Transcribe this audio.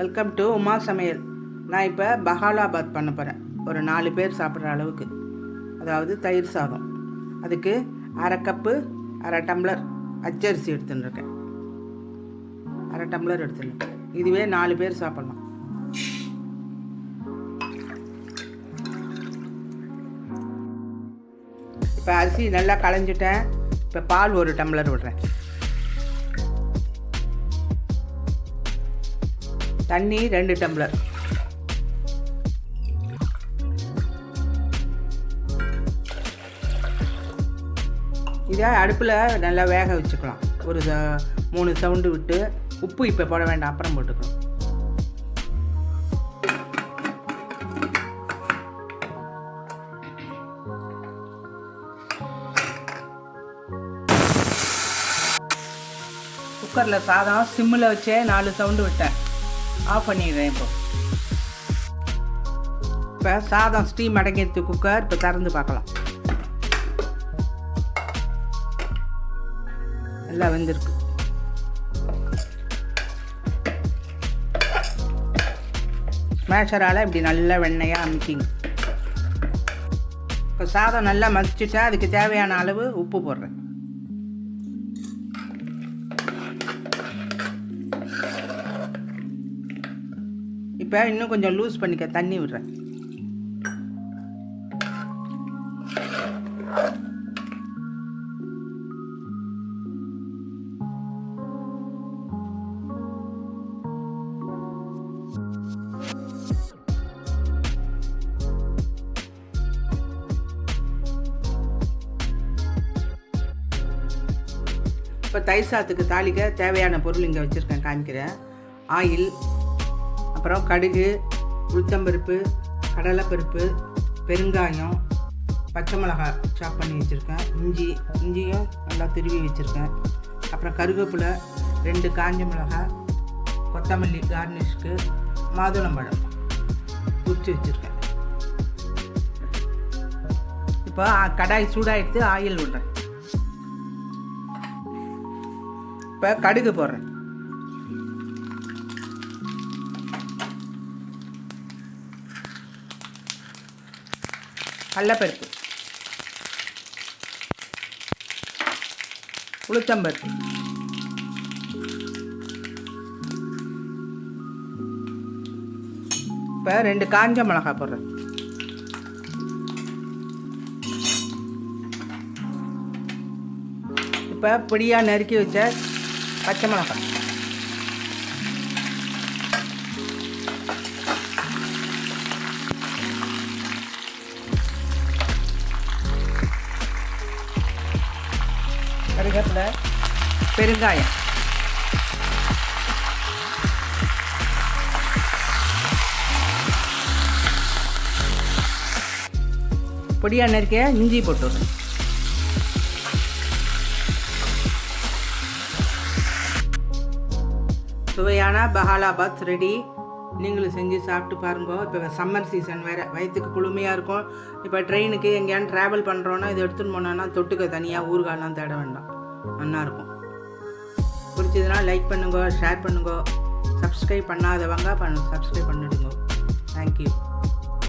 Welcome to Uma சமையல் நான் இப்போ பஹாலாபாத் பண்ண போகிறேன் ஒரு நாலு பேர் சாப்பிட்ற அளவுக்கு. அதாவது தயிர் சாதம். அதுக்கு அரை கப்பு அரை டம்ளர் அச்சரிசி எடுத்துட்டுருக்கேன். அரை டம்ளர் எடுத்துருக்கேன் இதுவே நாலு பேர் சாப்பிட்லாம். இப்போ அரிசி நல்லா களைஞ்சிட்டேன். இப்போ பால் ஒரு டம்ளர் விடுறேன். தண்ணி ரெண்டு டம்ளர். இதை அடுப்பில் நல்லா வேக வச்சுக்கலாம். ஒரு ச- மூணு சவுண்டு விட்டு உப்பு இப்போ போட வேண்டாம் அப்புறம் போட்டுக்கலாம். குக்கரில் சாதம் சிம்மில் வச்சே நாலு சவுண்டு விட்டேன். ஆஃப் பண்ணிடுறேன் இப்போ. இப்போ சாதம் ஸ்டீம் அடங்கிடுது குக்கர் இப்போ திறந்து பார்க்கலாம். நல்லா வெந்திருக்கு. ஸ்மேஷரால் இப்படி நல்லா வெண்ணையாக அமைக்கிங்க. இப்போ சாதம் நல்லா மசிச்சுட்டா அதுக்கு தேவையான அளவு உப்பு போடுறேன். இப்போ இன்னும் கொஞ்சம் லூஸ் பண்ணிக்க தண்ணி விடுறேன். இப்போ தயிர் சாத்துக்கு தாளிக்க தேவையான பொருள் இங்கே வச்சுருக்கேன் காமிக்கிறேன். ஆயில் அப்புறம் கடுகு உளுத்தம்பருப்பு கடலைப்பருப்பு பெருங்காயம் பச்சை மிளகாய் சாப் பண்ணி வச்சுருக்கேன். இஞ்சி இஞ்சியும் நல்லா திருவி வச்சுருக்கேன். அப்புறம் கருவேப்பிலை ரெண்டு காஞ்ச மிளகாய் கொத்தமல்லி கார்னிஷ்க்கு மாதுளம்பழம் குறித்து வச்சுருக்கேன். இப்போ கடாய் சூடாகிடுத்து ஆயில் விடுறேன் இப்போ கடுகு போடுறேன். கடலப்பருப்பு. உளுத்தம்பருப்பு. இப்போ ரெண்டு காஞ்ச மிளகாய் போடுறேன். இப்போ பொடியாக நறுக்கி வச்ச பச்சை மிளகாய். கருவேப்பிலை பெருங்காயம். பொடியாக நறுக்கிய இஞ்சி போட்டு சுவையான பஹாலாபாத் ரெடி நீங்களும் செஞ்சு சாப்பிட்டு பாருங்க. இப்போ சம்மர் சீசன் வேறு. வயிற்றுக்கு குளுமையாக இருக்கும். இப்போ ட்ரெயினுக்கு எங்கேயான்னு ட்ராவல் பண்ணுறோன்னா இதை எடுத்துன்னு போனோன்னா தொட்டுக்க தனியாக ஊறுகாலாம் தேட வேண்டாம். நல்லாயிருக்கும். பிடிச்சதுன்னா லைக் பண்ணுங்க ஷேர் பண்ணுங்க சப்ஸ்கிரைப் பண்ணாதவங்க பண்ண சப்ஸ்கிரைப் பண்ணிடுங்க. தேங்க்யூ